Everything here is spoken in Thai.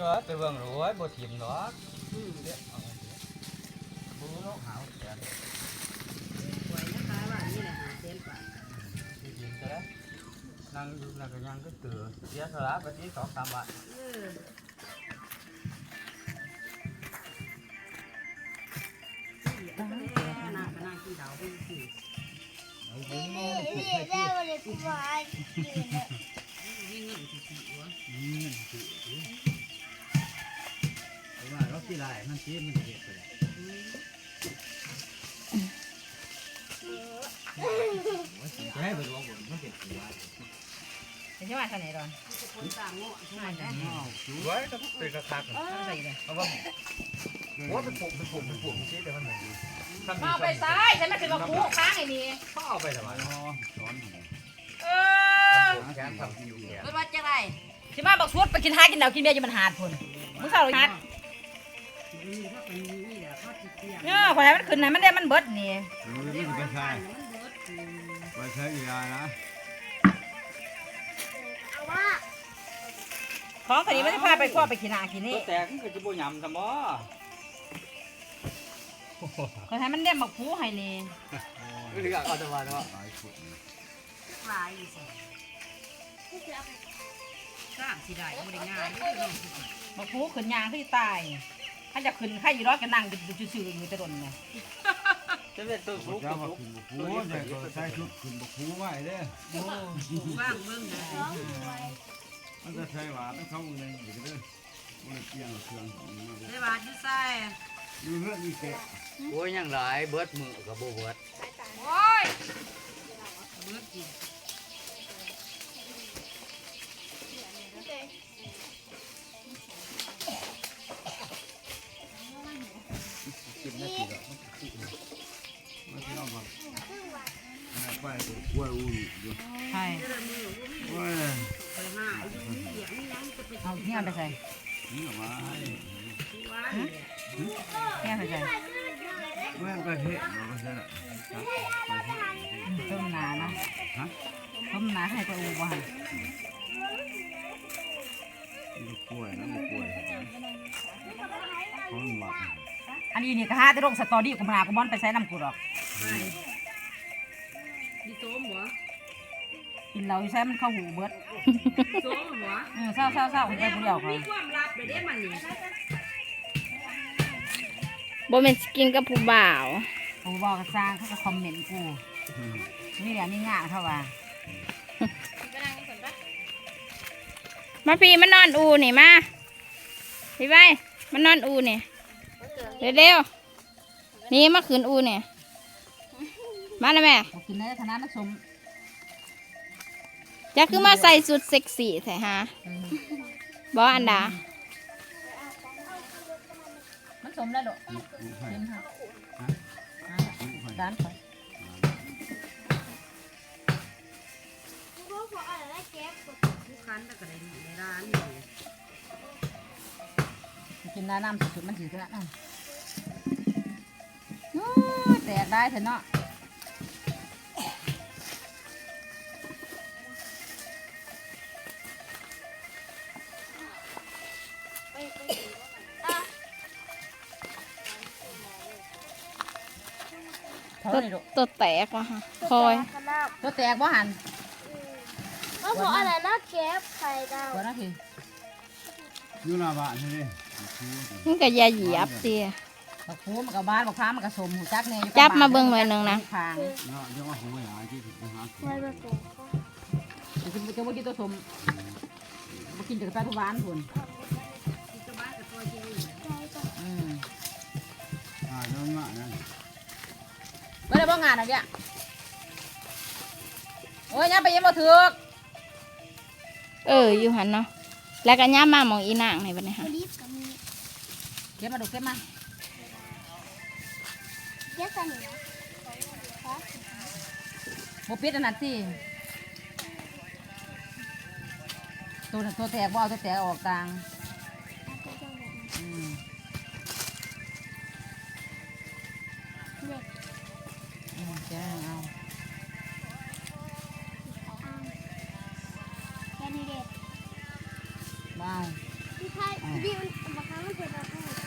เออไปเบิ่งรู้ไว้บ่ถิ่มเนาะอืมเดี๋ยวเอาบูโลกหาวแขนสวยนะคะว่านี่แหละหาเซนกว่าจริงๆก็ได้นั่งอยู่นั่งก็ยังก็ตื่นเสียสละไปที่สองสามบาทเออนั่งก็นั่งกินดาวไปสิเอาไปนี่นี่ได้เลยกูมากินเลย เอาว่าเราสิหลายมันสิมันจะเฮ็ดไปได้ว่าสิจะให้ไปลวงบ่มันเป็นสิว่าเป็นยังไงท่านไหนดอนคนต่างโง่ทุกวันนะอ้าวสวยก็เป็นกระคักใส่เลยเอาว่าว่าเป็นปุ่มเป็นปุ่มเป็นปุ่มสิแต่มันเหมือนดีเอาไปซ้ายฉันมาถึงมาคู่ค้างไอ้นี่เขาเอาไปทำไมอ๋อสอนเออแขนทำอยู่แขนรถวัดจะไรสิมาบอกสุดไปกินท้ากินดาวกินเบียร์อยู่มันหาดพุ่นมึงเศร้าเลยฮัดนี่ถ้าเป็นนี่แหละเขาติด เตียงเออขอให้มันขึ้นไหนมันได้มันเบิดนี่รู้นี่มันเป็นใช่มันเบิดไปใช้ยานะเอาว่าของคนนี้ไม่ได้พาไปคว้าไปกินอากินนี่ตัวแตกมันก็จะบ่ยำซะบ่ขอให้มันได้มาคู่ให้นี่เรื่องเอาแต่ว่าเนาะลายสิสร้างสิได้บ่ได้ง่ายเด้อน้องสิมาคู่ขึ้นยางที่ตาย ถ้าจะขึ้นใครอยู่ร้อยก็นั่งดูซื่อๆอยู่แต่ดนไงจะเป็นตัวสุกตัวสุกโอ้ยก็ใส่ชุดขึ้นบกหูไว้เด้อโอ้ว่างเบิ่งนะร้องหวยมันจะใส่หวานต้องเข้าในอยู่เด้อมันเกี่ยงเครื่องของมันได้บาดอยู่ใส่ดูเรื่องอีแกะโอ้ยยังหลายเบิดมือกับบ่เบิดโอ้ยเบิดกินกิ นได้กี่ดอกมันที่เอามาไปตัวกล้วยอุ่นอยู่ใช่เด้อมือบ่มีโอ้ยไปหาอยู่เสียงไปเอาเนี่ยไปใส่นี่ออว่าเนี่ยไปใส่แม่งก็เฮ็ดมันก็ใช่ละไปเฮ็ดต้มนานะฮะต้มนาให้ตัวอูบ่หันมันกล้วยนะมันกล้วยเขาหมัก อันนี้นี่ก็หาแต่ลงสตอรี่กูมาหากูบอนไปใส่น้ำกูหรอกดิโต้มบ่กินเราอยู่ใส่มันเข้าหูเบิดโต้มบ่เออเศร้าเศร้าเศร้าคนไปผู้เดียวเขามีความลับไปเด้มันนี่บ่แม่นสิกินกับผู้บ่าวกูบอกกับสร้างเขาก็คอมเมนต์กูนี่แหละนี่ง่าเขาว่ามาพี่มานอนอูนี่มาพี่ไปมานอนอูนี่ เร็วๆนี่มาขืนอูนี่มาแล้วแม่บอกกินได้ธนานะชมจะคือมาใส่สุดเซ็กซี่แท้ฮะบ่อันดา มันชมแล้วดอกให้กินค่ะให้ด้านไปกูบอกอะไรแก๊บทุกคันแล้วก็ได้ในร้าน นี่กินได้น้ำสุดๆมันถือขนาดนั้นโอ้ยแตกได้เถอะเนาะไปไปอะเท่าตัวนี้ลูกตัวแตกว่ะฮะคอยขนาดตัวแตกบ่หันก็บอกอะไรนะแก๊บไข่ดาวตัวนั้นคืออยู่หน้าบ้านใช่ไหม มันก็อย่าเหยียบเตียบักฟูมันกับบ้านบักฟ้ามันกับสมหูจักแน่อยู่จับมาเบิ่งหน่อยหนึ่งนะ ทางเนาะยังว่าหัวหาที่ถึงหาไว้มาส่งเขาจะกินจะบ่กินตัวสมบ่กินจากแป้ทุกบ้านพุ่นที่จะบ้านกับตัวจริงใจจ้ะอืมอ่าเรื่องมากนั่นไม่ได้บ่งานอะไรเนี่ยโอ้ยยังไปยังบ่ถึก เอออยู่หันเนาะ แล้วก็ย่ามาหมองอีนางในวันนี้ค่ะรีบกับมีเก็บมาดูเก็บมาแก๊บกันเหรอบ่ปิดอันนั้นสิตัวตัวแตกบ่เอาตัวแตกออกกลาง บายนะพี่